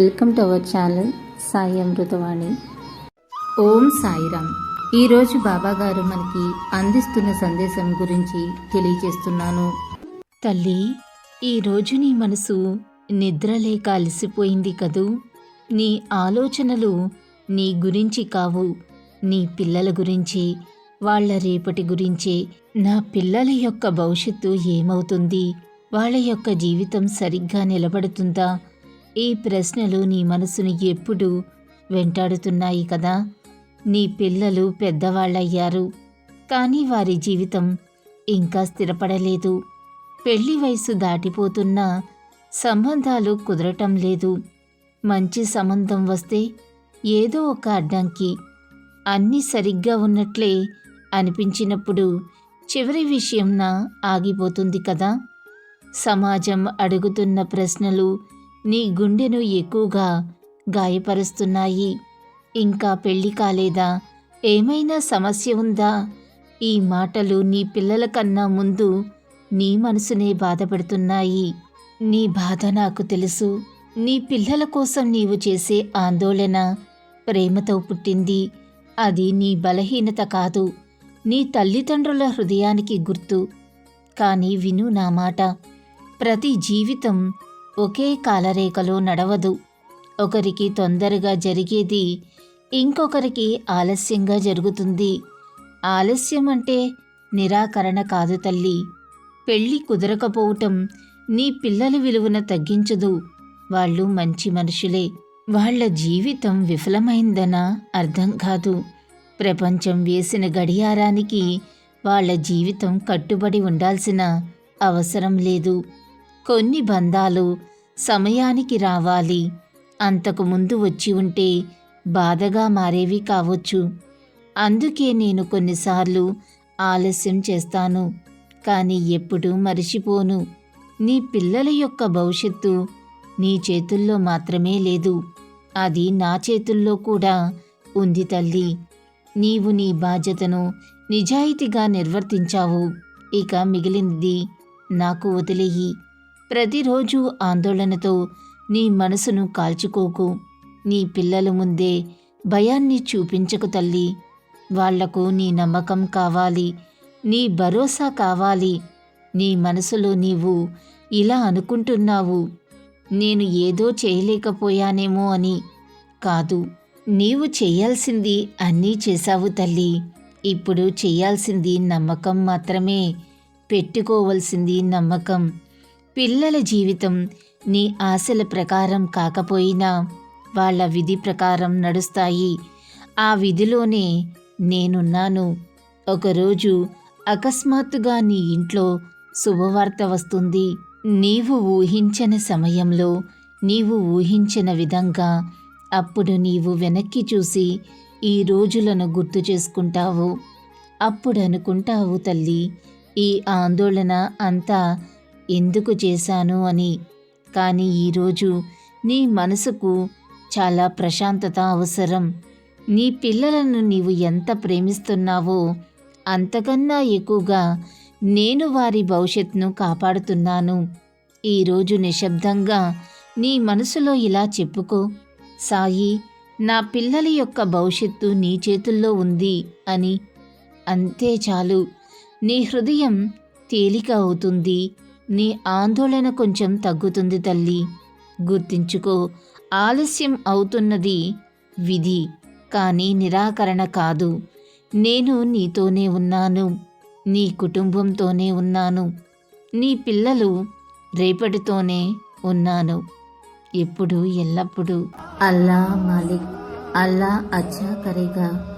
Welcome to our channel Sai Amruthavani Om Sairam. ఈరోజు బాబా గారు మనకి అందిస్తున్న సందేశం గురించి తెలియజేస్తున్నాను. తల్లి ఈరోజు నీ మనసు నిద్రలేక అలసిపోయింది కదూ? నీ ఆలోచనలు నీ గురించి కావు. నీ పిల్లల గురించి వాళ్ళ రేపటి గురించి. నా పిల్లల యొక్క భవిష్యత్తు ఏమవుతుంది? వాళ్ళ యొక్క జీవితం సరిగ్గా నిలబడుతుందా? ఈ ప్రశ్నలు నీ మనసుని ఎప్పుడు వెంటాడుతున్నాయి కదా? నీ పిల్లలు పెద్దవాళ్ళయ్యారు. కానీ వారి జీవితం ఇంకా స్థిరపడలేదు. పెళ్ళి వయసు దాటిపోతున్నా సంబంధాలు కుదరటం లేదు. మంచి సంబంధం వస్తే ఏదో ఒక అడ్డంకి. అన్నీ సరిగ్గా ఉన్నట్లే అనిపించినప్పుడు చివరి విషయంన ఆగిపోతుంది కదా? సమాజం అడుగుతున్న ప్రశ్నలు నీ గుండెను ఎక్కువగా గాయపరుస్తున్నాయి. ఇంకా పెళ్ళి కాలేదా? ఏమైనా సమస్య ఉందా? ఈ మాటలు నీ పిల్లల కన్నా ముందు నీ మనసునే బాధపెడుతున్నాయి. నీ బాధ నాకు తెలుసు. నీ పిల్లల కోసం నీవు చేసే ఆందోళన ప్రేమతో పుట్టింది. అది నీ బలహీనత కాదు. నీ తల్లిదండ్రుల హృదయానికి గుర్తు. కానీ విను నా మాట. ప్రతి జీవితం ఒకే కాలరేఖలో నడవదు. ఒకరికి తొందరగా జరిగేది ఇంకొకరికి ఆలస్యంగా జరుగుతుంది. ఆలస్యం అంటే నిరాకరణ కాదు తల్లి. పెళ్ళి కుదరకపోవటం నీ పిల్లల విలువను తగ్గించదు. వాళ్ళు మంచి మనుషులే. వాళ్ళ జీవితం విఫలమైందనా అర్థం కాదు. ప్రపంచం వేసిన గడియారానికి వాళ్ళ జీవితం కట్టుబడి ఉండాల్సిన అవసరం లేదు. కొన్ని బంధాలు సమయానికి రావాలి. అంతకు ముందు వచ్చి ఉంటే బాధగా మారేవి కావచ్చు. అందుకే నేను కొన్నిసార్లు ఆలస్యం చేస్తాను. కానీ ఎప్పుడూ మరిచిపోను. నీ పిల్లల యొక్క భవిష్యత్తు నీ చేతుల్లో మాత్రమే లేదు. అది నా చేతుల్లో కూడా ఉంది తల్లి. నీవు నీ బాధ్యతను నిజాయితీగా నిర్వర్తించావు. ఇక మిగిలింది నాకు వదిలేయి. ప్రతిరోజు ఆందోళనతో నీ మనసును కాల్చుకోకు. నీ పిల్లల ముందే భయాన్ని చూపించకు తల్లి. వాళ్ళకు నీ నమ్మకం కావాలి. నీ భరోసా కావాలి. నీ మనసులో నీవు ఇలా అనుకుంటున్నావు. నేను ఏదో చేయలేకపోయానేమో అని. కాదు నీవు చేయాల్సింది అన్నీ చేశావు తల్లి. ఇప్పుడు చేయాల్సింది నమ్మకం మాత్రమే. పెట్టుకోవలసింది నమ్మకం. పిల్లల జీవితం నీ ఆశల ప్రకారం కాకపోయినా వాళ్ళ విధి ప్రకారం నడుస్తాయి. ఆ విధిలోనే నేనున్నాను. ఒకరోజు అకస్మాత్తుగా నీ ఇంట్లో శుభవార్త వస్తుంది. నీవు ఊహించని సమయంలో నీవు ఊహించిన విధంగా అప్పుడు నీవు వెనక్కి చూసి ఈ రోజులను గుర్తు చేసుకుంటావు. అప్పుడు అనుకుంటావు తల్లి ఈ ఆందోళన అంతా ఎందుకు చేశాను అని. కానీ ఈరోజు నీ మనసుకు చాలా ప్రశాంతత అవసరం. నీ పిల్లలను నీవు ఎంత ప్రేమిస్తున్నావో అంతకన్నా ఎక్కువగా నేను వారి భవిష్యత్తును కాపాడుతున్నాను. ఈరోజు నిశ్శబ్దంగా నీ మనసులో ఇలా చెప్పుకో. సాయి నా పిల్లల యొక్క భవిష్యత్తు నీ చేతుల్లో ఉంది అని. అంతే చాలు. నీ హృదయం తేలిక అవుతుంది. నీ ఆందోళన కొంచెం తగ్గుతుంది తల్లి. గుర్తించుకో ఆలస్యం అవుతున్నది విధి కానీ నిరాకరణ కాదు. నేను నీతోనే ఉన్నాను నీ కుటుంబంతోనే ఉన్నాను నీ పిల్లలు రేపటితోనే ఉన్నాను. ఎప్పుడు ఎల్లప్పుడూ. అల్లా మాలిక్ అల్లా అచ్చా కరేగా.